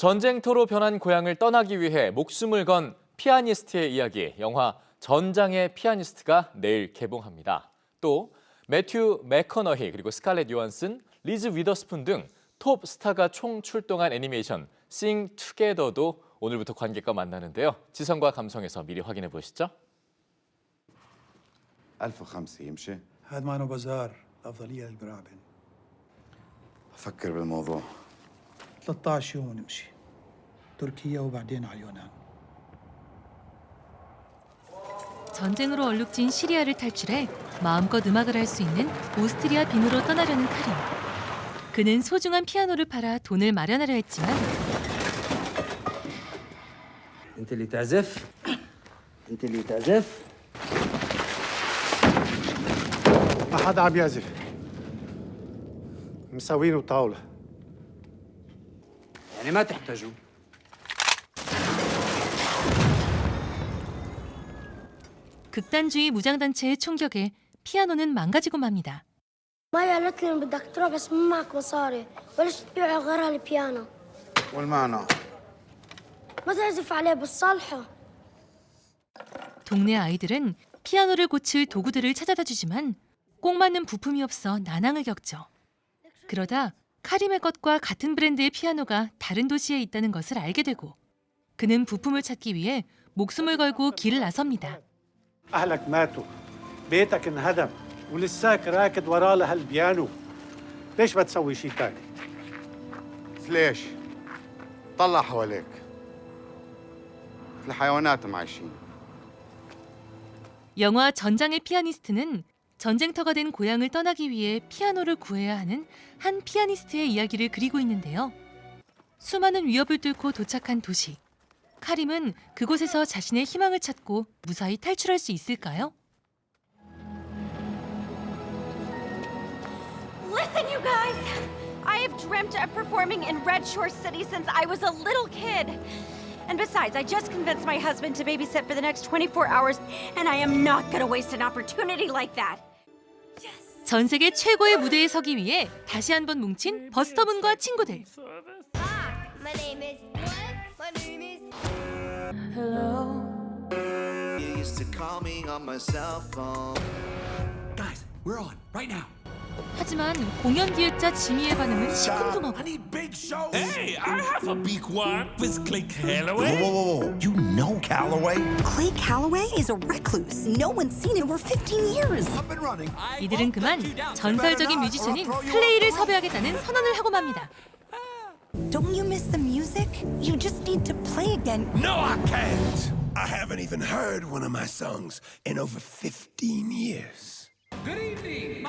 전쟁터로 변한 고향을 떠나기 위해 목숨을 건 피아니스트의 이야기, 영화 전장의 피아니스트가 내일 개봉합니다. 또 매튜 맥커너히 그리고 스칼렛 요한슨, 리즈 위더스푼 등 톱 스타가 총 출동한 애니메이션 싱 투게더도 오늘부터 관객과 만나는데요. 지성과 감성에서 미리 확인해 보시죠. 1005 يمشي هذا مانو بازار الأفضلية للقرابن أفكر بالموضوع 13 يوم ونمشي تركيا وبعدين على اليونان 전쟁으로 얼룩진 시리아를 탈출해 마음껏 음악을 할 수 있는 오스트리아 빈으로 떠나려는 카림. 그는 소중한 피아노를 팔아 돈을 마련하려 했지만 انت اللي تعزف انت اللي تعزف ما حدا عم يعزف مساوينه طاولة يعني ما تحتاجوا 극단주의 무장단체의 총격에 피아노는 망가지고 맙니다. مايا قالت لي إن بدك تروح بس مو معك مصاري وليش تبيع غيرها البيانو والمعنى ما تعزف عليه بتصلحه 동네 아이들은 피아노를 고칠 도구들을 찾아다 주지만 꼭 맞는 부품이 없어 난항을 겪죠. 그러다 카림의 것과 같은 브랜드의 피아노가 다른 도시에 있다는 것을 알게 되고 그는 부품을 찾기 위해 목숨을 걸고 길을 나섭니다. أهلك ماتوا بيتك انهدم ولساك راكد وراه لهالبيانو ليش ما تسوي شيء تاني؟ ليش؟ طلع حواليك الحيوانات عايشين 영화 전장의 피아니스트는 전쟁터가 된 고향을 떠나기 위해 피아노를 구해야 하는 한 피아니스트의 이야기를 그리고 있는데요. 수많은 위협을 뚫고 도착한 도시. 카림은 그곳에서 자신의 희망을 찾고 무사히 탈출할 수 있을까요? Listen, you guys! I have dreamt of performing in Red Shore City since I was a little kid. And besides, I just convinced my husband to babysit for the next 24 hours, and I am not gonna waste an opportunity like that. 전 세계 최고의 무대에 서기 위해 다시 한번 뭉친 버스터문과 친구들. My name is My name is You used to call me on my cell phone. Guys, we're on right now. 하지만 공연 기획자 지미의 반응은 시큰둥하고 I need big shows. Hey, I have a big one with Clay Calloway. Whoa, whoa, whoa! You know Calloway? Clay Calloway is a recluse. No one's seen him for 15 years. Up and running. 이들은 그만 전설적인 뮤지션인 클레이를 섭외하겠다는 선언을 하고 맙니다. Don't you miss the music? You just need to play again. No, I can't. I haven't even heard one of my songs in over 15 years.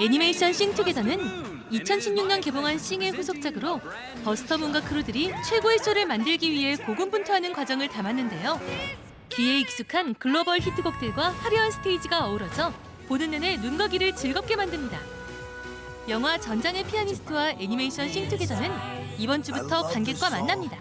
애니메이션 싱투게더는 2016년 개봉한 싱의 후속작으로 버스터 문과 크루들이 최고의 쇼를 만들기 위해 고군분투하는 과정을 담았는데요. 귀에 익숙한 글로벌 히트곡들과 화려한 스테이지가 어우러져 보는 내내 눈과 귀를 즐겁게 만듭니다. 영화 전장의 피아니스트와 애니메이션 싱투게더는 이번 주부터 관객과 만납니다.